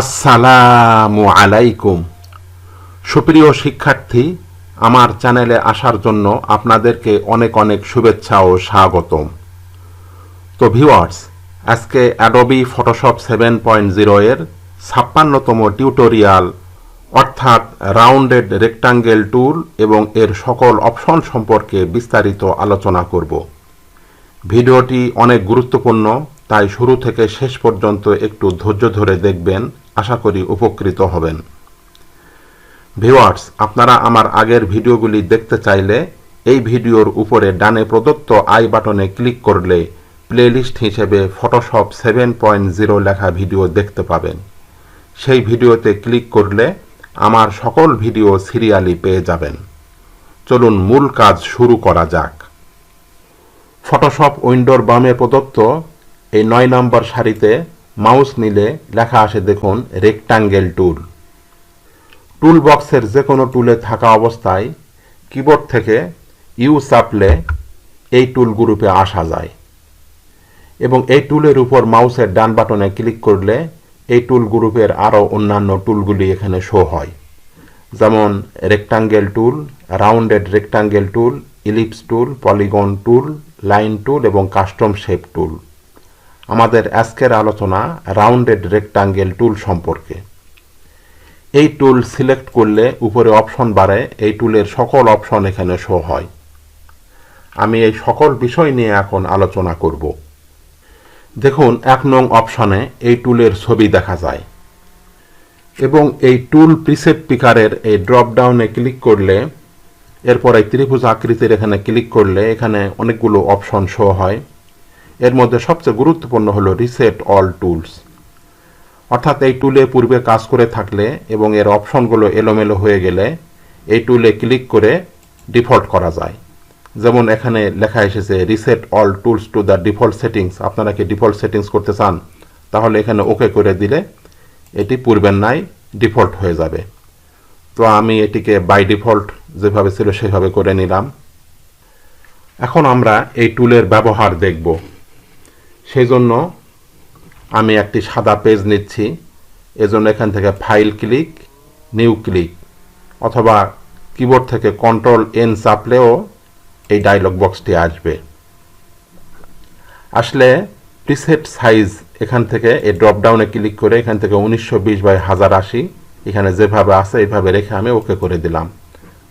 আসসালামু আলাইকুম। সুপ্রিয় শিক্ষার্থী, আমার চ্যানেলে আসার জন্য আপনাদেরকে অনেক অনেক শুভেচ্ছা ও স্বাগতম। তো ভিওয়ার্স আজকে Adobe Photoshop seven point zero এর ছাপ্পান্নতম টিউটোরিয়াল অর্থাৎ রাউন্ডেড রেক্টাঙ্গেল টুল এবং এর সকল অপশন সম্পর্কে বিস্তারিত আলোচনা করব। ভিডিওটি অনেক গুরুত্বপূর্ণ, তাই শুরু থেকে শেষ পর্যন্ত একটু ধৈর্য ধরে দেখবেন। আশা করি উপকৃত হবেন। ভিওয়ার্স আপনারা আমার আগের ভিডিওগুলি দেখতে চাইলে এই ভিডিওর উপরে ডানে প্রদত্ত আই বাটনে ক্লিক করলে প্লেলিস্ট হিসেবে ফটোশপ সেভেন পয়েন্ট জিরো লেখা ভিডিও দেখতে পাবেন। সেই ভিডিওতে ক্লিক করলে আমার সকল ভিডিও সিরিয়ালি পেয়ে যাবেন। চলুন মূল কাজ শুরু করা যাক। ফটোশপ উইন্ডোর বামে প্রদত্ত এই নয় নম্বর সারিতে মাউস নিলে লেখা আসে দেখুন রেক্টাঙ্গেল টুল টুল বক্সের যে কোনো টুলে থাকা অবস্থায় কিবোর্ড থেকে ইউ চাপলে এই টুল গ্রুপে আসা যায়। এবং এই টুলের উপর মাউসের ডান বাটনে ক্লিক করলে এই টুল গ্রুপের আরও অন্যান্য টুলগুলি এখানে শো হয়। যেমন rectangle tool rounded rectangle tool ellipse tool polygon tool line tool এবং কাস্টম শেপ টুল আমাদের আজকের আলোচনা রাউন্ডেড রেক্টাঙ্গেল টুল সম্পর্কে। এই টুল সিলেক্ট করলে উপরে অপশন বাড়ে, এই টুলের সকল অপশন এখানে শো হয়। আমি এই সকল বিষয় নিয়ে এখন আলোচনা করব। দেখুন, এক নং অপশনে এই টুলের ছবি দেখা যায়। এবং এই টুল প্রিসেট পিকারের এই ড্রপ ডাউনে ক্লিক করলে, এরপর এই ত্রিভুজ আকৃতির এখানে ক্লিক করলে এখানে অনেকগুলো অপশন শো হয়। এর মধ্যে সবচেয়ে গুরুত্বপূর্ণ হলো রিসেট অল টুলস অর্থাৎ এই টুলে পূর্বে কাজ করে থাকলে এবং এর অপশনগুলো এলোমেলো হয়ে গেলে এই টুলে ক্লিক করে ডিফল্ট করা যায়। যেমন এখানে লেখা এসেছে reset all tools to the default settings আপনারা কি ডিফল্ট সেটিংস করতে চান? তাহলে এখানে ওকে করে দিলে এটি পূর্বের নাই ডিফল্ট হয়ে যাবে। তো আমি এটিকে বাই ডিফল্ট যেভাবে ছিল সেভাবে করে নিলাম। এখন আমরা এই টুলের ব্যবহার দেখব। সেই জন্য আমি একটি সাদা পেজ নিচ্ছি। এজন্য এখান থেকে ফাইল ক্লিক নিউ ক্লিক অথবা কিবোর্ড থেকে কন্ট্রোল এন চাপলেও এই ডায়লগ বক্সটি আসবে। আসলে প্রিসেট সাইজ এখান থেকে এই ড্রপডাউনে ক্লিক করে এখান থেকে উনিশশো বিশ বাই হাজার আশি, এখানে যেভাবে আছে এইভাবে রেখে আমি ওকে করে দিলাম।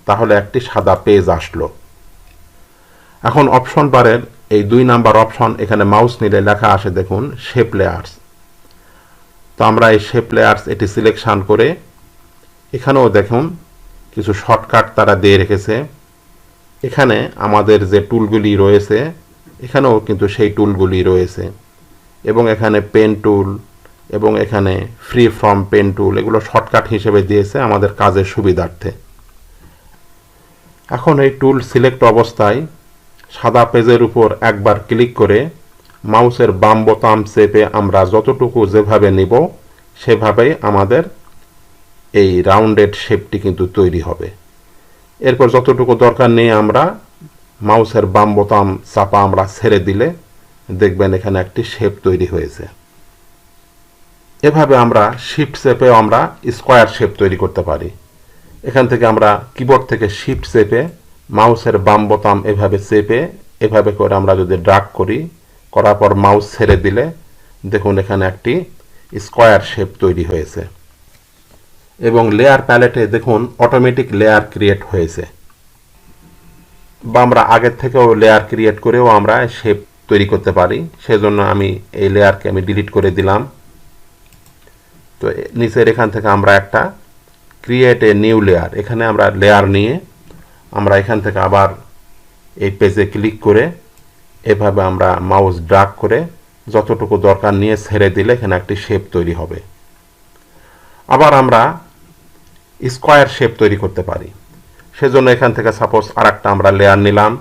তাহলে একটি সাদা পেজ আসলো। এখন অপশন বারের এই দুই নাম্বার অপশন এখানে মাউস নিলে লেখা আসে, দেখুন শেপ লেয়ার্স তো আমরা এই শেপ লেয়ার্স এটি সিলেকশন করে এখানেও দেখুন, কিছু শর্টকাট তারা দিয়ে রেখেছে। এখানে আমাদের যে টুলগুলি রয়েছে, এখানেও কিন্তু সেই টুলগুলি রয়েছে। এবং এখানে পেন টুল এবং এখানে ফ্রি ফ্রম পেন টুল এগুলো শর্টকাট হিসেবে দিয়েছে আমাদের কাজের সুবিধার্থে। এখন এই টুল সিলেক্ট অবস্থায় সাদা পেজের উপর একবার ক্লিক করে মাউসের বাম বোতাম চেপে আমরা যতটুকু যেভাবে নিব, সেভাবেই আমাদের এই রাউন্ডেড শেপটি কিন্তু তৈরি হবে। এরপর যতটুকু দরকার নেই আমরা মাউসের বাম বোতাম চাপা আমরা ছেড়ে দিলে দেখবেন এখানে একটি শেপ তৈরি হয়েছে। এভাবে আমরা শিফট চেপেও আমরা স্কোয়ার শেপ তৈরি করতে পারি। এখান থেকে আমরা কিবোর্ড থেকে শিফট চেপে মাউসের বাম বোতাম এভাবে চেপে, এভাবে করে আমরা যদি ড্রাগ করি, করার পর মাউস ছেড়ে দিলে, দেখুন এখানে একটি স্কোয়ার শেপ তৈরি হয়েছে। এবং লেয়ার প্যালেটে দেখুন অটোমেটিক লেয়ার ক্রিয়েট হয়েছে। বা আমরা আগের থেকেও লেয়ার ক্রিয়েট করেও আমরা শেপ তৈরি করতে পারি। সেজন্য আমি এই লেয়ারকে আমি ডিলিট করে দিলাম। তো নিচের এখান থেকে আমরা একটা ক্রিয়েট এ নিউ লেয়ার। এখানে আমরা লেয়ার নিয়ে আমরা এখান থেকে আবার এই পেজে ক্লিক করে এভাবে আমরা মাউস ড্রাগ করে যতটুকু দরকার নিয়ে ছেড়ে দিলে এখানে একটি শেপ তৈরি হবে। আবার আমরা স্কোয়ার শেপ তৈরি করতে পারি। সেজন্য এখান থেকে সাপোজ আর একটা আমরা লেয়ার নিলাম।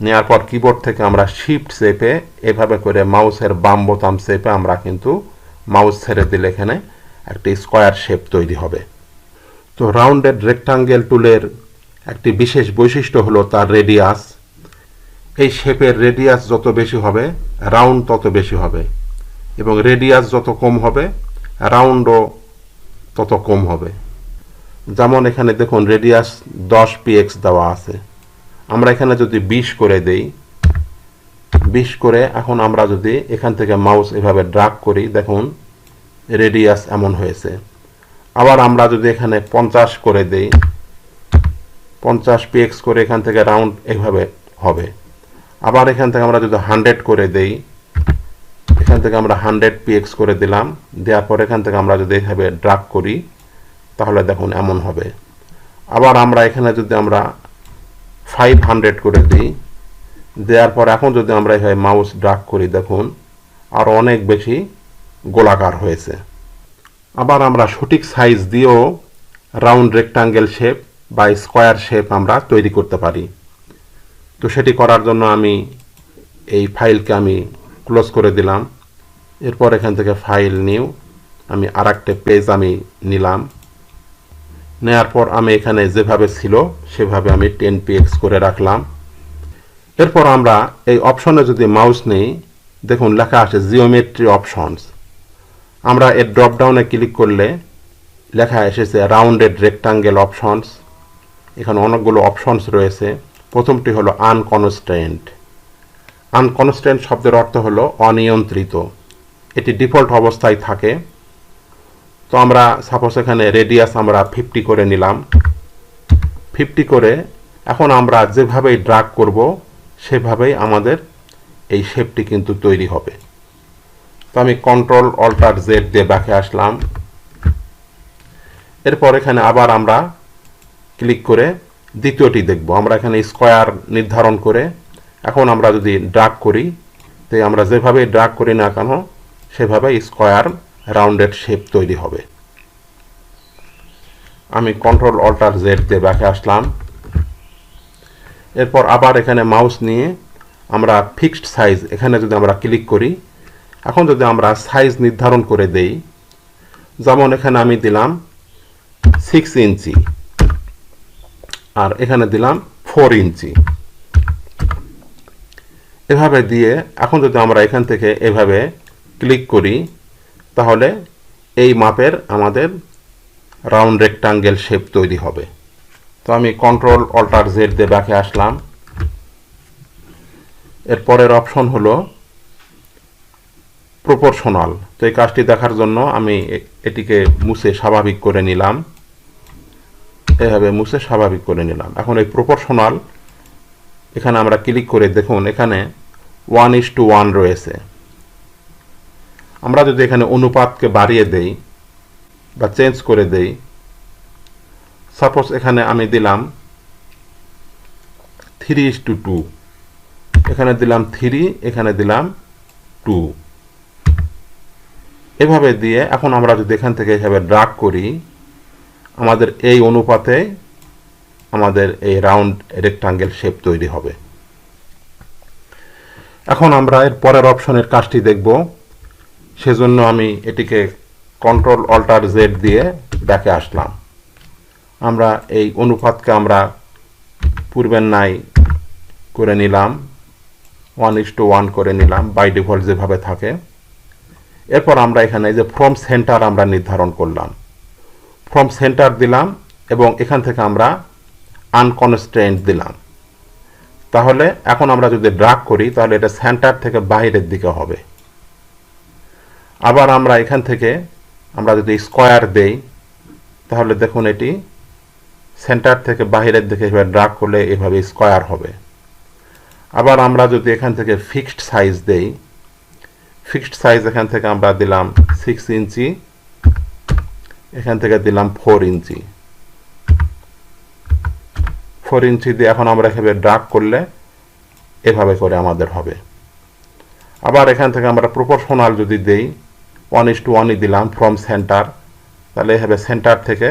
নেওয়ার পর কিবোর্ড থেকে আমরা শিফট চেপে এভাবে করে মাউসের বাম বোতাম চেপে আমরা কিন্তু মাউস ছেড়ে দিলে এখানে একটি স্কোয়ার শেপ তৈরি হবে। তো রাউন্ডেড রেক্টাঙ্গেল টুলের একটি বিশেষ বৈশিষ্ট্য হলো তার রেডিয়াস এই শেপের রেডিয়াস যত বেশি হবে রাউন্ড তত বেশি হবে। এবং রেডিয়াস যত কম হবে রাউন্ডও তত কম হবে। যেমন এখানে দেখুন রেডিয়াস দশ পিএক্স দেওয়া আছে। আমরা এখানে যদি বিশ করে দেই, বিশ করে এখন আমরা যদি এখান থেকে মাউস এভাবে ড্রাগ করি, দেখুন রেডিয়াস এমন হয়েছে। আবার আমরা যদি এখানে পঞ্চাশ করে দেই পঞ্চাশ পিএক্স করে এখান থেকে রাউন্ড এভাবে হবে। আবার এখান থেকে আমরা যদি হান্ড্রেড করে দেই, এখান থেকে আমরা হান্ড্রেড পিএক্স করে দিলাম, দেওয়ার পর এখান থেকে আমরা যদি এভাবে ড্রাগ করি, তাহলে দেখুন এমন হবে। আবার আমরা এখানে যদি আমরা ফাইভ হান্ড্রেড করে দিই, দেওয়ার পর এখন যদি আমরা এভাবে মাউস ড্রাগ করি, দেখুন আরও অনেক বেশি গোলাকার হয়েছে। আবার আমরা সঠিক সাইজ দিয়েও রাউন্ড রেক্টাঙ্গেল শেপ বা স্কোয়ার শেপ আমরা তৈরি করতে পারি। তো সেটি করার জন্য আমি এই ফাইলকে আমি ক্লোজ করে দিলাম। এরপর এখান থেকে ফাইল নিউ, আমি আর একটা পেজ আমি নিলাম। নেওয়ার পর আমি এখানে যেভাবে ছিল, সেভাবে আমি টেন পিএক্স করে রাখলাম। এরপর আমরা এই অপশনে যদি মাউস নেই, দেখুন লেখা আছে জিওমেট্রি অপশনস। আমরা এর ড্রপডাউনে ক্লিক করলে লেখা এসেছে রাউন্ডেড রেক্টাঙ্গেল অপশনস। এখানে অনেকগুলো অপশনস রয়েছে। প্রথমটি হলো আনকনস্ট্যান্ট আনকনস্ট্যান্ট শব্দের অর্থ হলো অনিয়ন্ত্রিত। এটি ডিফল্ট অবস্থায় থাকে। তো আমরা সাপোজ এখানে রেডিয়াস আমরা ফিফটি করে নিলাম। ফিফটি করে এখন আমরা যেভাবেই ড্রাগ করব, সেভাবেই আমাদের এই শেপটি কিন্তু তৈরি হবে। তো আমি কন্ট্রোল অল্টার জেড দিয়ে ব্যাকে আসলাম। এরপর এখানে আবার আমরা ক্লিক করে দ্বিতীয়টি দেখব। আমরা এখানে স্কোয়ার নির্ধারণ করে এখন আমরা যদি ড্রাগ করি, তো আমরা যেভাবে ড্রাগ করি না কেন, সেভাবে স্কোয়ার রাউন্ডেড শেপ তৈরি হবে। আমি কন্ট্রোল অল্টার জেড দিয়ে ব্যাকে আসলাম। এরপর আবার এখানে মাউস নিয়ে আমরা ফিক্সড সাইজ এখানে যদি আমরা ক্লিক করি, এখন যদি আমরা সাইজ নির্ধারণ করে দেই, যেমন এখানে আমি দিলাম সিক্স ইঞ্চি আর এখানে দিলাম ফোর ইঞ্চি। এভাবে দিয়ে এখন যদি আমরা এখান থেকে এভাবে ক্লিক করি, তাহলে এই মাপের আমাদের রাউন্ড রেক্টাঙ্গেল শেপ তৈরি হবে। তো আমি কন্ট্রোল অল্টার জেড দিয়ে ব্যাকে আসলাম। এর পরের অপশন হলো প্রপোর্শনাল তো এই কাজটি দেখার জন্য আমি এটিকে মুছে স্বাভাবিক করে নিলাম। এভাবে মুছে স্বাভাবিক করে নিলাম। এখন এই প্রপোর্শনাল এখানে আমরা ক্লিক করে দেখুন, এখানে ওয়ান ইস টু ওয়ান রয়েছে। আমরা যদি এখানে অনুপাতকে বাড়িয়ে দেই বা চেঞ্জ করে দেই সাপোজ এখানে আমি দিলাম থ্রি ইস টু টু এখানে দিলাম থ্রি এখানে দিলাম টু এভাবে দিয়ে, এখন আমরা যদি এখান থেকে এভাবে ড্রাগ করি আমাদের এই অনুপাতে আমাদের এই রাউন্ড রেক্টাঙ্গেল শেপ তৈরি হবে। এখন আমরা এর পরের অপশনের কাজটি দেখব। সেজন্য আমি এটিকে কন্ট্রোল অল্টার জেড দিয়ে ব্যাকে আসলাম। আমরা এই অনুপাতকে আমরা পূর্বের নাই করে নিলাম। ওয়ান ইস টু ওয়ান করে নিলাম, বাই ডিফল্ট যেভাবে থাকে। এরপর আমরা এখানে যে ফ্রম সেন্টার আমরা নির্ধারণ করলাম। ফ্রম সেন্টার দিলাম এবং এখান থেকে আমরা আনকনস্ট্রেন্ট দিলাম। তাহলে এখন আমরা যদি ড্রাগ করি, তাহলে এটা সেন্টার থেকে বাইরের দিকে হবে। আবার আমরা এখান থেকে আমরা যদি স্কোয়ার দেই, তাহলে দেখুন এটি সেন্টার থেকে বাহিরের দিকে এভাবে ড্রাগ করলে এভাবে স্কোয়ার হবে। আবার আমরা যদি এখান থেকে ফিক্সড সাইজ দেই ফিক্সড সাইজ এখান থেকে আমরা দিলাম সিক্স ইঞ্চি এখান থেকে দিলাম ফোর ইঞ্চি। ফোর ইঞ্চি দিয়ে এখন আমরা এভাবে ড্রাগ করলে এভাবে করে আমাদের হবে। আবার এখান থেকে আমরা প্রপোর্শনাল যদি দেই ওয়ান ইস টু ওয়ানই দিলাম ফ্রম সেন্টার তাহলে এভাবে সেন্টার থেকে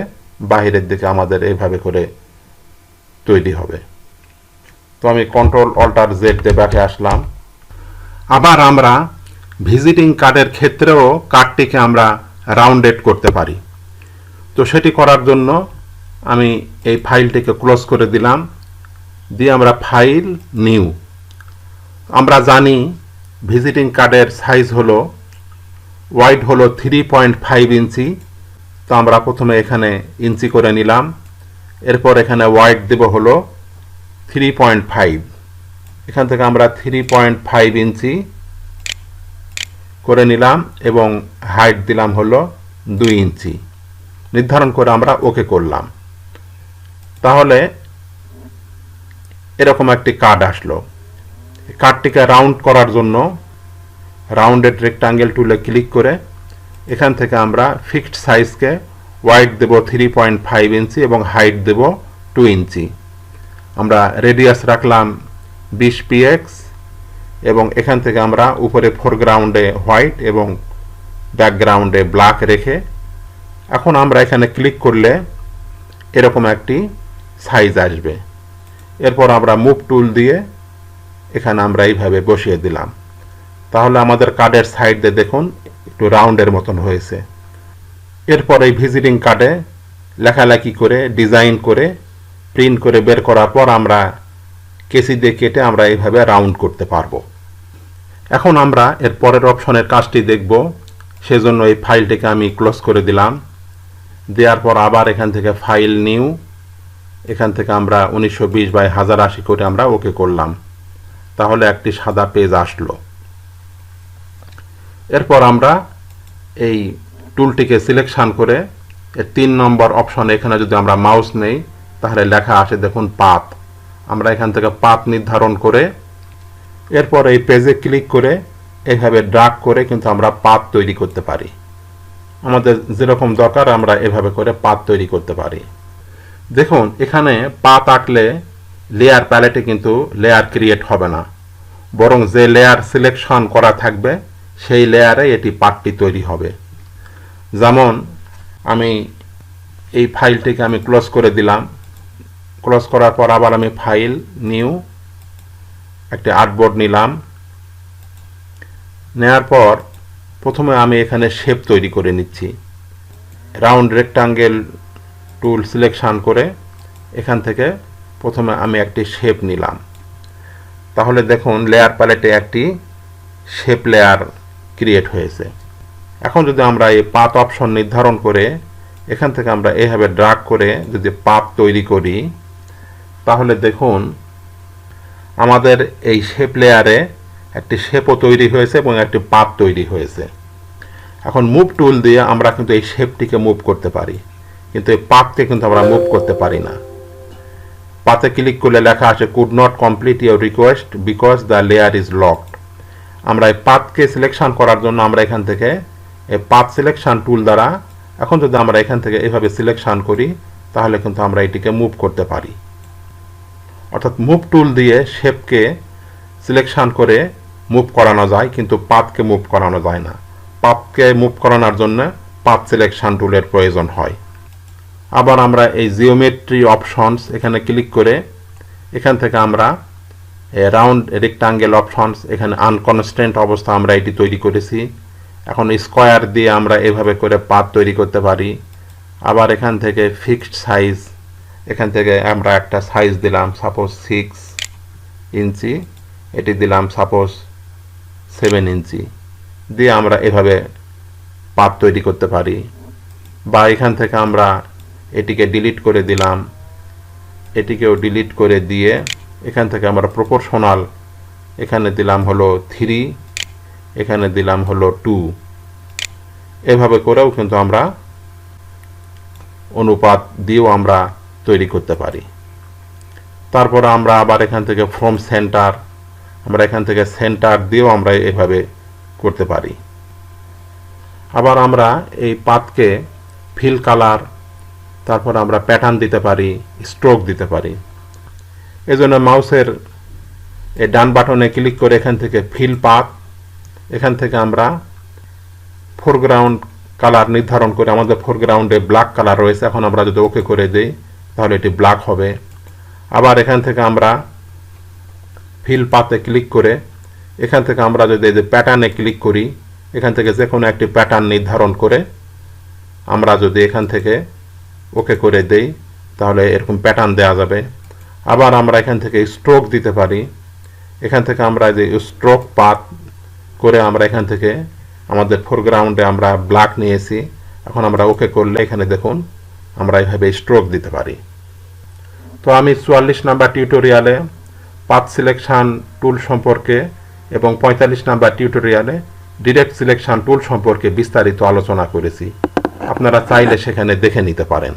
বাহিরের দিকে আমাদের এইভাবে করে তৈরি হবে। তো আমি কন্ট্রোল অল্টার জেড দিয়ে ব্যাকে আসলাম। আবার আমরা ভিজিটিং কার্ডের ক্ষেত্রেও কার্ডটিকে আমরা রাউন্ডেড করতে পারি। তো সেটি করার জন্য আমি এই ফাইলটিকে ক্লোজ করে দিলাম। দিয়ে আমরা ফাইল নিউ। আমরা জানি ভিজিটিং কার্ডের সাইজ হলো, ওয়াইড হলো থ্রি পয়েন্ট ফাইভ ইঞ্চি। তো আমরা প্রথমে এখানে ইঞ্চি করে নিলাম। এরপর এখানে ওয়াইড দেব হলো থ্রি পয়েন্ট ফাইভ এখান থেকে আমরা থ্রি পয়েন্ট ফাইভ ইঞ্চি করে নিলাম এবং হাইট দিলাম হলো দুই ইঞ্চি। নির্ধারণ করে আমরা ওকে করলাম। তাহলে এরকম একটি কার্ড আসলো। কার্ডটিকে রাউন্ড করার জন্য রাউন্ডেড রেক্টাঙ্গেল টুলে ক্লিক করে এখান থেকে আমরা ফিক্সড সাইজকে ওয়াইড দেব থ্রি পয়েন্ট ফাইভ ইঞ্চি এবং হাইট দেব টু ইঞ্চি। আমরা রেডিয়াস রাখলাম বিশ পিএক্স এবং এখান থেকে আমরা উপরে ফোরগ্রাউন্ডে হোয়াইট এবং ব্যাকগ্রাউন্ডে ব্ল্যাক রেখে এখন আমরা এখানে ক্লিক করলে এরকম একটি সাইজ আসবে। এরপর আমরা মুভ টুল দিয়ে এখানে আমরা এইভাবে বসিয়ে দিলাম। তাহলে আমাদের কার্ডের সাইড দেখুন, একটু রাউন্ডের মতন হয়েছে। এরপর এই ভিজিটিং কার্ডে লেখালেখি করে ডিজাইন করে প্রিন্ট করে বের করার পর আমরা কেসি দিয়ে কেটে আমরা এইভাবে রাউন্ড করতে পারব। এখন আমরা এর পরের অপশনের কাজটি দেখব। সেজন্য এই ফাইলটিকে আমি ক্লোজ করে দিলাম। দেওয়ার পর আবার এখান থেকে ফাইল নিউ। এখান থেকে আমরা উনিশশো বিশ বাই হাজার আশি করে আমরা ওকে করলাম। তাহলে একটি সাদা পেজ আসলো। এরপর আমরা এই টুলটিকে সিলেকশন করে এর তিন নম্বর অপশন এখানে যদি আমরা মাউস নেই, তাহলে লেখা আসে দেখুন পাত। আমরা এখান থেকে পাত নির্ধারণ করে এরপর এই পেজে ক্লিক করে এইভাবে ড্রাগ করে কিন্তু আমরা পাত তৈরি করতে পারি। আমাদের যেরকম দরকার, আমরা এভাবে করে পাত তৈরি করতে পারি। দেখুন, এখানে পাত আঁকলে লেয়ার প্যালেটে কিন্তু লেয়ার ক্রিয়েট হবে না। বরং যে লেয়ার সিলেকশন করা থাকবে, সেই লেয়ারে এটি পার্টটি তৈরি হবে। যেমন, আমি এই ফাইলটিকে আমি ক্লোজ করে দিলাম। ক্লোজ করার পর আবার আমি ফাইল নিউ একটি আর্টবোর্ড নিলাম। নেয়ার পর প্রথমে আমি এখানে শেপ তৈরি করে নিচ্ছি। রাউন্ড রেক্টাঙ্গেল টুল সিলেকশন করে এখান থেকে প্রথমে আমি একটি শেপ নিলাম। তাহলে দেখুন লেয়ার প্যালেটে একটি শেপ লেয়ার ক্রিয়েট হয়েছে। এখন যদি আমরা এই পাত অপশন নির্ধারণ করে এখান থেকে আমরা এভাবে ড্রাগ করে যদি পাত তৈরি করি, তাহলে দেখুন, আমাদের এই শেপ লেয়ারে একটি শেপও তৈরি হয়েছে এবং একটি পাত তৈরি হয়েছে। এখন মুভ টুল দিয়ে আমরা কিন্তু এই শেপটিকে মুভ করতে পারি। কিন্তু এই পাতকে কিন্তু আমরা মুভ করতে পারি না। পাতে ক্লিক করলে লেখা আছে could not complete your request because the layer is locked আমরা এই পাতকে সিলেকশন করার জন্য আমরা এখান থেকে এই পাত সিলেকশন টুল দ্বারা এখন যদি আমরা এখান থেকে এভাবে সিলেকশন করি, তাহলে কিন্তু আমরা এটিকে মুভ করতে পারি। অর্থাৎ মুভ টুল দিয়ে শেপকে সিলেকশন করে মুভ করানো যায়, কিন্তু পাথকে মুভ করানো যায় না। পাথকে মুভ করানোর জন্য পাথ সিলেকশন টুলের প্রয়োজন হয়। আবার আমরা এই জিওমেট্রি অপশনস এখানে ক্লিক করে এখান থেকে আমরা রাউন্ড রেক্টাঙ্গেল অপশনস এখানে আনকনস্ট্যান্ট অবস্থা আমরা এটি তৈরি করেছি। এখন স্কোয়ার দিয়ে আমরা এভাবে করে পাত তৈরি করতে পারি। আবার এখান থেকে ফিক্সড সাইজ এখান থেকে আমরা একটা সাইজ দিলাম সাপোজ সিক্স ইঞ্চি এটি দিলাম সাপোজ সেভেন ইঞ্চি। দিয়ে আমরা এভাবে পাত তৈরি করতে পারি। বা এখান থেকে আমরা এটিকে ডিলিট করে দিলাম। এটিকেও ডিলিট করে দিয়ে এখান থেকে আমরা প্রপোর্শনাল এখানে দিলাম হলো থ্রি এখানে দিলাম হলো টু এভাবে করেও কিন্তু আমরা অনুপাত দিয়েও আমরা তৈরি করতে পারি। তারপর আমরা আবার এখান থেকে ফ্রম সেন্টার আমরা এখান থেকে সেন্টার দিয়েও আমরা এভাবে করতে পারি। আবার আমরা এই পাতকে ফিল কালার তারপর আমরা প্যাটার্ন দিতে পারি স্ট্রোক দিতে পারি। এজন্য মাউসের এই ডান বাটনে ক্লিক করে এখান থেকে ফিল পাত এখান থেকে আমরা ফোরগ্রাউন্ড কালার নির্ধারণ করে, আমাদের ফোরগ্রাউন্ডে ব্ল্যাক কালার রয়েছে, এখন আমরা যদি ওকে করে দিই, তাহলে এটি ব্ল্যাক হবে। আবার এখান থেকে আমরা ফিল পাতে ক্লিক করে, এখান থেকে আমরা যদি এই যে প্যাটার্নে ক্লিক করি, এখান থেকে যে কোনো একটি প্যাটার্ন নির্ধারণ করে, আমরা যদি এখান থেকে ওকে করে দেই, তাহলে এরকম প্যাটার্ন দেওয়া যাবে। আবার আমরা এখান থেকে স্ট্রোক দিতে পারি। এখান থেকে আমরা যে স্ট্রোক পাত করে আমরা এখান থেকে আমাদের ফোরগ্রাউন্ডে আমরা ব্ল্যাক নিয়েছি। এখন আমরা ওকে করলে এখানে দেখুন, আমরা এইভাবে স্ট্রোক দিতে পারি। তো আমি চুয়াল্লিশ নাম্বার টিউটোরিয়ালে পাথ সিলেকশন টুল সম্পর্কে এবং পঁয়তাল্লিশ নাম্বার টিউটোরিয়ালে ডিরেক্ট সিলেকশন টুল সম্পর্কে বিস্তারিত আলোচনা করেছি। আপনারা চাইলে সেখানে দেখে নিতে পারেন।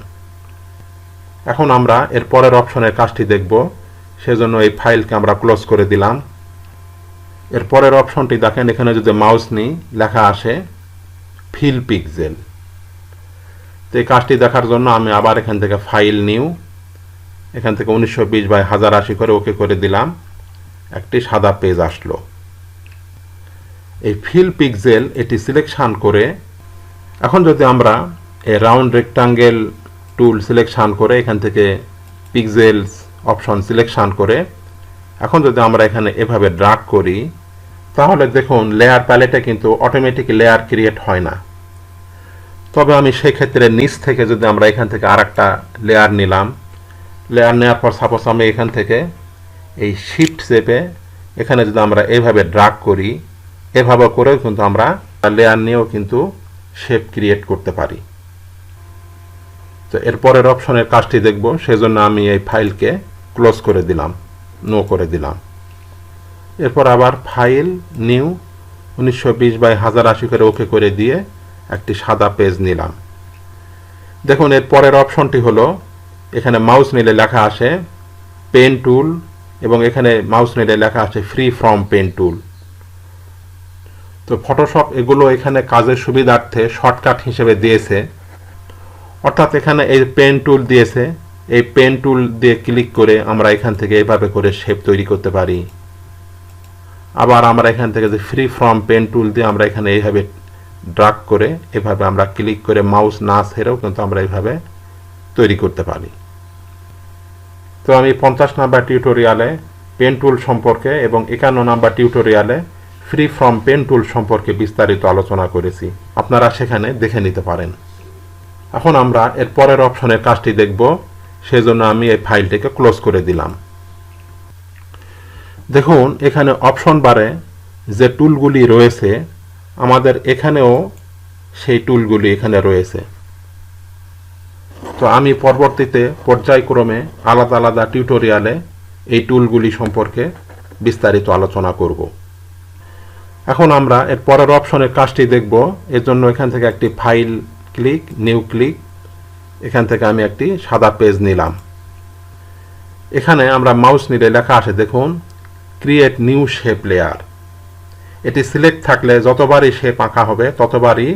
এখন আমরা এর পরের অপশনের কাজটি দেখব। সেজন্য এই ফাইলকে আমরা ক্লোজ করে দিলাম। এর পরের অপশনটি দেখেন, এখানে যদি মাউস নিই লেখা আসে, ফিল পিকজেল তো এই কাজটি দেখার জন্য আমি আবার এখান থেকে ফাইল নিউ এখান থেকে উনিশশো বিশ বাই হাজার আশি করে ওকে করে দিলাম। একটি সাদা পেজ আসলো। এই ফিল পিকজেল এটি সিলেকশন করে, এখন যদি আমরা এই রাউন্ড রেক্টাঙ্গেল টুল সিলেকশন করে, এখান থেকে পিকজেলস অপশন সিলেকশন করে, এখন যদি আমরা এখানে এভাবে ড্রাগ করি, তাহলে দেখুন লেয়ার প্যালেটে কিন্তু অটোমেটিক লেয়ার ক্রিয়েট হয় না। তবে আমি সেক্ষেত্রে নিচ থেকে যদি আমরা এখান থেকে আর একটা লেয়ার নিলাম লেয়ার নেওয়ার পর সাপোজ আমি এখান থেকে এই শিফট শেপে এখানে যদি আমরা এইভাবে ড্রাগ করি, এভাবে করেও কিন্তু আমরা লেয়ার নিয়েও কিন্তু শেপ ক্রিয়েট করতে পারি। তো এরপরের অপশনের কাজটি দেখব, সেজন্য আমি এই ফাইলকে ক্লোজ করে দিলাম নো করে দিলাম। এরপর আবার ফাইল নিউ উনিশশো বিশ বাই হাজার আশি করে ওকে করে দিয়ে একটি সাদা পেজ নিলাম। দেখুন, এর পরের অপশনটি হলো এখানে মাউস নিলে লেখা আসে পেন টুল এবং এখানে মাউস নিলে লেখা আছে ফ্রি ফ্রম পেন টুল তো ফটোশপ এগুলো এখানে কাজের সুবিধার্থে শর্টকাট হিসেবে দিয়েছে। অর্থাৎ এখানে এই পেন টুল দিয়েছে, এই পেন টুল দিয়ে ক্লিক করে আমরা এখান থেকে এভাবে করে শেপ তৈরি করতে পারি। আবার আমরা এখান থেকে যে ফ্রি ফ্রম পেন টুল দিয়ে আমরা এখানে এইভাবে ড্রাগ করে এভাবে আমরা ক্লিক করে মাউস না ছেড়েও কিন্তু আমরা এইভাবে তৈরি করতে পারি। তো আমি পঞ্চাশ নাম্বার টিউটোরিয়ালে পেন টুল সম্পর্কে এবং একান্ন নাম্বার টিউটোরিয়ালে ফ্রি ফ্রম পেন টুল সম্পর্কে বিস্তারিত আলোচনা করেছি। আপনারা সেখানে দেখে নিতে পারেন। এখন আমরা এর পরের অপশনের কাজটি দেখব, সেজন্য আমি এই ফাইলটিকে ক্লোজ করে দিলাম। দেখুন, এখানে অপশন বারে যে টুলগুলি রয়েছে, আমাদের এখানেও সেই টুলগুলি এখানে রয়েছে। তো আমি পরবর্তীতে পর্যায়ক্রমে আলাদা আলাদা টিউটোরিয়ালে এই টুলগুলি সম্পর্কে বিস্তারিত আলোচনা করব। এখন আমরা এর পরের অপশনের কাজটি দেখব। এর জন্য এখান থেকে একটি ফাইল ক্লিক নিউ ক্লিক এখান থেকে আমি একটি সাদা পেজ নিলাম। এখানে আমরা মাউস নিলে লেখা আসে দেখুন ক্রিয়েট নিউ শেপ লেয়ার এটি সিলেক্ট থাকলে যতবারই শেপ আঁকা হবে, ততবারই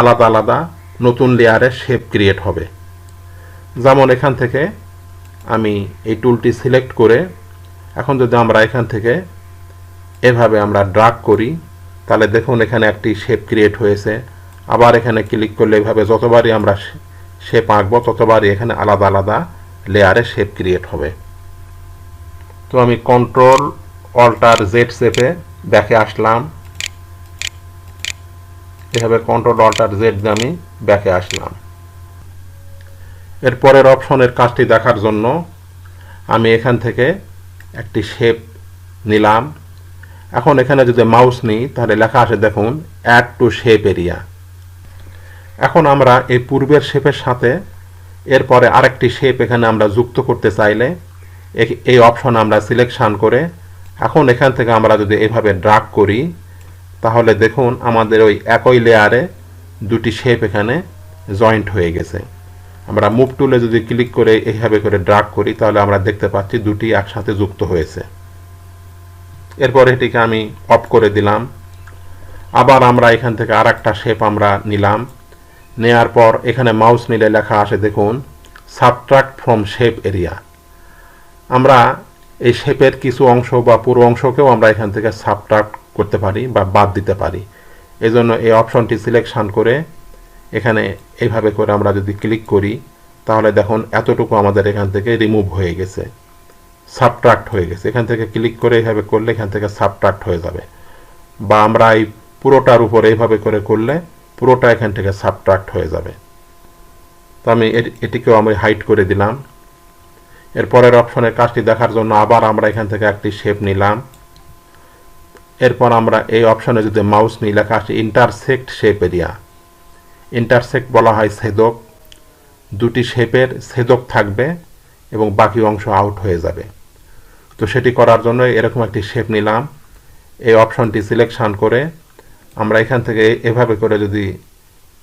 আলাদা আলাদা নতুন লেয়ারে শেপ ক্রিয়েট হবে। যেমন এখান থেকে আমি এই টুলটি সিলেক্ট করে, এখন যদি আমরা এখান থেকে এভাবে আমরা ড্রাগ করি, তাহলে দেখুন এখানে একটি শেপ ক্রিয়েট হয়েছে। আবার এখানে ক্লিক করলে এভাবে যতবারই আমরা শেপ আঁকবো, ততবারই এখানে আলাদা আলাদা লেয়ারে শেপ ক্রিয়েট হবে। তো আমি কন্ট্রোল অল্টার জেড শেপে ব্যাকে আসলাম। এভাবে কন্ট্রোল অল্টার জেড দিয়ে আমি ব্যাকে আসলাম। এর পরের অপশনের কাজটি দেখার জন্য আমি এখান থেকে একটি শেপ নিলাম। এখন এখানে যদি মাউস নিই, তাহলে লেখা আসে দেখুন অ্যাড টু শেপ এরিয়া এখন আমরা এই পূর্বের শেপের সাথে এরপরে আরেকটি শেপ এখানে আমরা যুক্ত করতে চাইলে এই অপশন আমরা সিলেকশন করে এখন এখান থেকে আমরা যদি এভাবে ড্রাগ করি, তাহলে দেখুন আমাদের ওই একই লেয়ারে দুটি শেপ এখানে জয়েন্ট হয়ে গেছে। আমরা মুভ টুলে যদি ক্লিক করে এইভাবে করে ড্রাগ করি, তাহলে আমরা দেখতে পাচ্ছি দুটি একসাথে যুক্ত হয়েছে। এরপর এটিকে আমি অফ করে দিলাম। আবার আমরা এখান থেকে আর একটা শেপ আমরা নিলাম। নেয়ার পর এখানে মাউস নিলে লেখা আসে, দেখুন সাবট্রাক্ট ফ্রম শেপ এরিয়া আমরা এই শেপের কিছু অংশ বা পুরো অংশকেও আমরা এখান থেকে সাবট্রাক্ট করতে পারি বা বাদ দিতে পারি। এজন্য এই অপশনটি সিলেকশন করে এখানে এইভাবে করে আমরা যদি ক্লিক করি, তাহলে দেখুন এতটুকু আমাদের এখান থেকে রিমুভ হয়ে গেছে সাবট্রাক্ট হয়ে গেছে। এখান থেকে ক্লিক করে এইভাবে করলে এখান থেকে সাবট্রাক্ট হয়ে যাবে। বা আমরা এই পুরোটার উপর এইভাবে করে করলে পুরোটা এখান থেকে সাবট্রাক্ট হয়ে যাবে। তো আমি এটিকেও আমি হাইট করে দিলাম। এর পরের অপশনের কাজটি দেখার জন্য আবার আমরা এখান থেকে একটি শেপ নিলাম। এরপর আমরা এই অপশনে যদি মাউস নিই, লেখা ইন্টারসেক্ট শেপ এরিয়া ইন্টারসেক্ট বলা হয় ছেদক দুটি শেপের ছেদক থাকবে এবং বাকি অংশ আউট হয়ে যাবে। তো সেটি করার জন্য এরকম একটি শেপ নিলাম। এই অপশনটি সিলেকশন করে আমরা এখান থেকে এভাবে করে যদি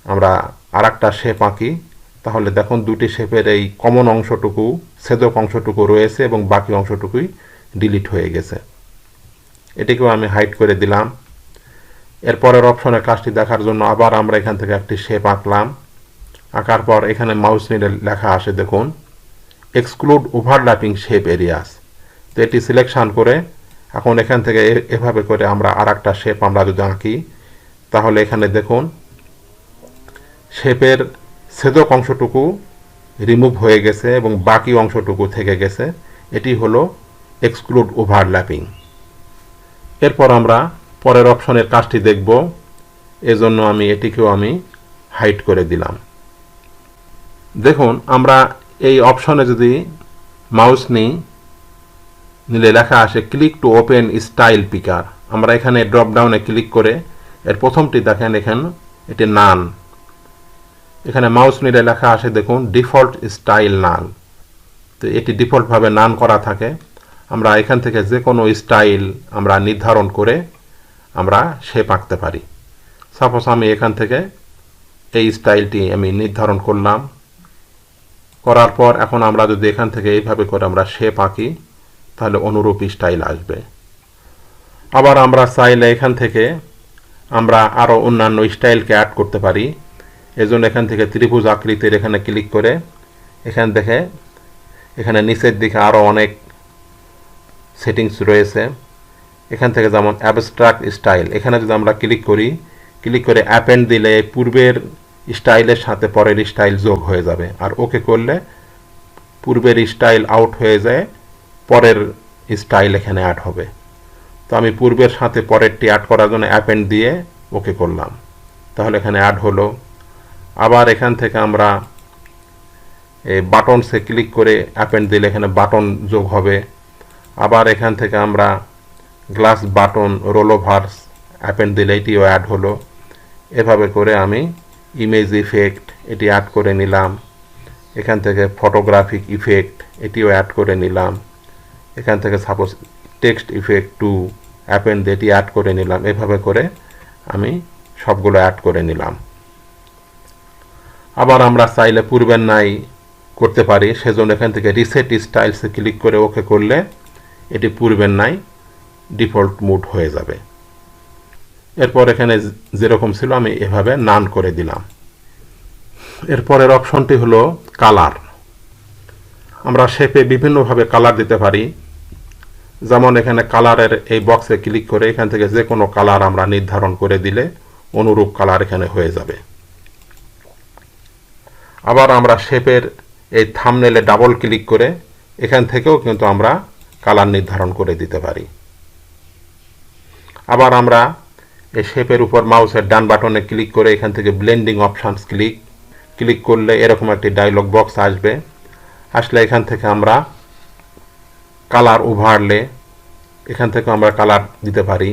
আমরা আর একটা শেপ আঁকি, তাহলে দেখুন দুটি শেপের এই কমন অংশটুকু ছেদক অংশটুকু রয়েছে এবং বাকি অংশটুকুই ডিলিট হয়ে গেছে। এটিকেও আমি হাইড করে দিলাম। এরপরের অপশনের কাজটি দেখার জন্য আবার আমরা এখান থেকে একটি শেপ আঁকলাম। আঁকার পর এখানে মাউস নিলে লেখা আসে দেখুন। এক্সক্লুড ওভারল্যাপিং শেপ এরিয়াস তো এটি সিলেকশন করে এখন এখান থেকে এভাবে করে আমরা আর একটা শেপ আমরা যদি আঁকি, তাহলে এখানে দেখুন শেপের ছেদক অংশটুকু রিমুভ হয়ে গেছে এবং বাকি অংশটুকু থেকে গেছে। এটি হলো এক্সক্লুড ওভারল্যাপিং এরপর আমরা পরের অপশনের কাজটি দেখব। এজন্য আমি এটিকেও আমি হাইট করে দিলাম। দেখুন, আমরা এই অপশনে যদি মাউস নিই, নিলে লেখা আসে, click to open style picker. আমরা এখানে ড্রপ ডাউনে ক্লিক করে এর প্রথমটি দেখেন এখানে এটি নান। এখানে মাউস নিলে লেখা আসে, দেখুন, ডিফল্ট স্টাইল নান। তো এটি ডিফল্টভাবে নান করা থাকে। আমরা এখান থেকে যে কোনো স্টাইল আমরা নির্ধারণ করে আমরা শেপ আঁকতে পারি। সাপোজ আমি এখান থেকে এই স্টাইলটি আমি নির্ধারণ করলাম। করার পর এখন আমরা যদি এখান থেকে এইভাবে করে আমরা শেপ আঁকি তাহলে অনুরূপ স্টাইল আসবে। আবার আমরা চাইলে এখান থেকে আমরা আরও অন্যান্য স্টাইলকে অ্যাড করতে পারি। এজন্য এখান থেকে ত্রিভুজ আকৃতির এখানে ক্লিক করে এখান থেকে, এখানে নিচের দিকে আরও অনেক সেটিংস রয়েছে। এখান থেকে যেমন অ্যাবস্ট্রাক্ট স্টাইল এখানে যদি আমরা ক্লিক করি ক্লিক করে অ্যাপেন্ড দিলে পূর্বের স্টাইলের সাথে পরের স্টাইল যোগ হয়ে যাবে। আর ওকে করলে পূর্বের স্টাইল আউট হয়ে যায়, পরের স্টাইল এখানে অ্যাড হবে। তো আমি পূর্বের সাথে পরেরটি অ্যাড করার জন্য অ্যাপেন্ড দিয়ে ওকে করলাম। তাহলে এখানে অ্যাড হলো। আবার এখান থেকে আমরা এই বাটনসে ক্লিক করে অ্যাপেন্ড দিলে এখানে বাটন যোগ হবে। আবার এখান থেকে আমরা গ্লাস বাটন রোলোভার্স অ্যাপেন্ড দিলে এটিও অ্যাড হলো। এভাবে করে আমি ইমেজ ইফেক্ট এটি অ্যাড করে নিলাম। এখান থেকে ফটোগ্রাফিক ইফেক্ট এটিও অ্যাড করে নিলাম। এখান থেকে suppose text effect to append এটি অ্যাড করে নিলাম। এভাবে করে আমি সবগুলো অ্যাড করে নিলাম। আবার আমরা চাইলে পূর্বের নাই করতে পারি, সেজন্য এখান থেকে রিসেট স্টাইলসে ক্লিক করে ওকে করলে এটি পূর্বের নাই ডিফল্ট মুড হয়ে যাবে। এরপর এখানে যেরকম ছিল, আমি এভাবে নান করে দিলাম। এরপরের অপশনটি হলো কালার। আমরা শেপে বিভিন্নভাবে কালার দিতে পারি। যেমন এখানে কালারের এই বক্সে ক্লিক করে এখান থেকে যে কোনো কালার আমরা নির্ধারণ করে দিলে অনুরূপ কালার এখানে হয়ে যাবে। আবার আমরা শেপের এই থামনেলে ডাবল ক্লিক করে এখান থেকেও কিন্তু আমরা কালার নির্ধারণ করে দিতে পারি। আবার আমরা এই শেপের উপর মাউসের ডান বাটনে ক্লিক করে এখান থেকে ব্লেন্ডিং অপশানস ক্লিক ক্লিক করলে এরকম একটি ডায়লগ বক্স আসবে। আসলে এখান থেকে আমরা কালার ওভারলে এখান থেকে আমরা কালার দিতে পারি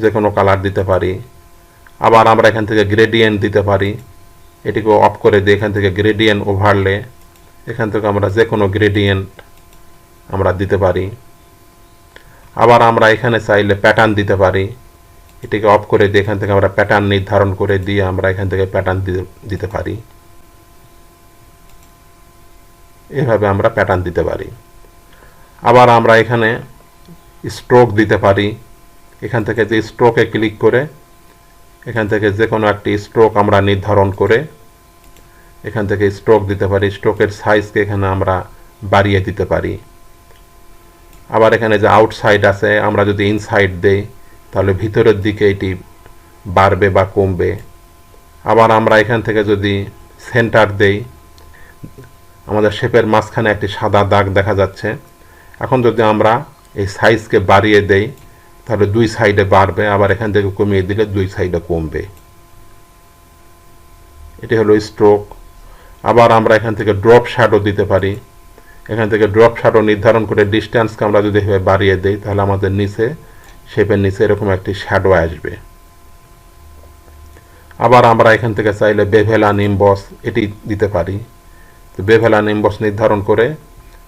যে কোনো কালার দিতে পারি। আবার আমরা এখান থেকে গ্রেডিয়েন্ট দিতে পারি এটিকে অফ করে দিয়ে এখান থেকে গ্রেডিয়েন্ট ওভারলে এখান থেকে আমরা যে কোনো গ্রেডিয়েন্ট আমরা দিতে পারি। আবার আমরা এখানে চাইলে প্যাটার্ন দিতে পারি। এটিকে অফ করে দিয়ে এখান থেকে আমরা প্যাটার্ন নির্ধারণ করে দিয়ে আমরা এখান থেকে প্যাটার্ন দিতে পারি। এভাবে আমরা প্যাটার্ন দিতে পারি। আবার আমরা এখানে স্ট্রোক দিতে পারি। এখান থেকে যে স্ট্রোকে ক্লিক করে, এখান থেকে যে কোনো একটি স্ট্রোক আমরা নির্ধারণ করে, এখান থেকে স্ট্রোক দিতে পারি। স্ট্রোকের সাইজকে এখানে আমরা বাড়িয়ে দিতে পারি। আবার এখানে যে আউটসাইড আছে, আমরা যদি ইনসাইড দেই, তাহলে ভিতরের দিকে এটি বাড়বে বা কমবে। আবার আমরা এখান থেকে যদি সেন্টার দেই, আমাদের শেপের মাঝখানে একটি সাদা দাগ দেখা যাচ্ছে। এখন যদি আমরা এই সাইজকে বাড়িয়ে দেই, তাহলে দুই সাইডে বাড়বে, আবার এখান থেকে কমিয়ে দিলে দুই সাইডে কমবে। এটি হলো স্ট্রোক আবার আমরা এখান থেকে ড্রপ শ্যাডো দিতে পারি। এখান থেকে ড্রপ শ্যাডো নির্ধারণ করে ডিস্ট্যান্সকে আমরা যদি এভাবে বাড়িয়ে দিই, তাহলে আমাদের নিচে শেপের নিচে এরকম একটি শ্যাডো আসবে। আবার আমরা এখান থেকে চাইলে বেভেলা নিম্বস এটি দিতে পারি। তো বেভেলা নিম্বস নির্ধারণ করে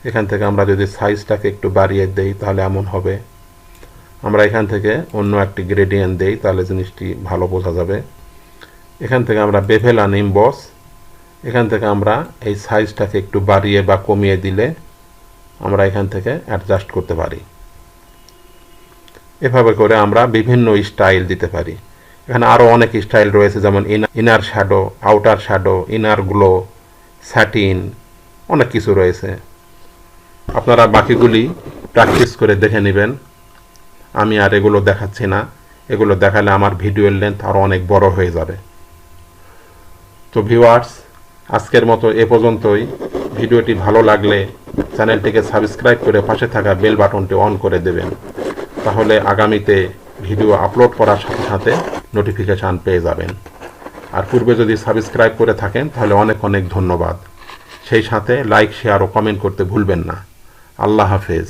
এখান থেকে আমরা যদি সাইজটাকে একটু বাড়িয়ে দেই, তাহলে এমন হবে। আমরা এখান থেকে অন্য একটি গ্রেডিয়েন্ট দেই, তাহলে জিনিসটি ভালো বোঝা যাবে। এখান থেকে আমরা বেভেলা নিম্বস এখান থেকে আমরা এই সাইজটাকে একটু বাড়িয়ে বা কমিয়ে দিলে আমরা এখান থেকে অ্যাডজাস্ট করতে পারি। এভাবে করে আমরা বিভিন্ন স্টাইল দিতে পারি। এখানে আরও অনেক স্টাইল রয়েছে, যেমন inner shadow outer shadow inner glow satin অনেক কিছু রয়েছে। আপনারা বাকিগুলি প্র্যাকটিস করে দেখে নেবেন। আমি আর এগুলো দেখাচ্ছি না। এগুলো দেখালে আমার ভিডিওর লেন্থ আরও অনেক বড় হয়ে যাবে। তো ভিউয়ার্স আজকের মতো এ পর্যন্তই। ভিডিওটি ভালো লাগলে চ্যানেলটিকে সাবস্ক্রাইব করে পাশে থাকা বেল বাটনটি অন করে দেবেন। তাহলে আগামীতে ভিডিও আপলোড করার সাথে সাথে নোটিফিকেশান পেয়ে যাবেন। আর পূর্বে যদি সাবস্ক্রাইব করে থাকেন, তাহলে অনেক অনেক ধন্যবাদ। সেই সাথে লাইক, শেয়ার ও কমেন্ট করতে ভুলবেন না। আল্লাহ হাফেজ।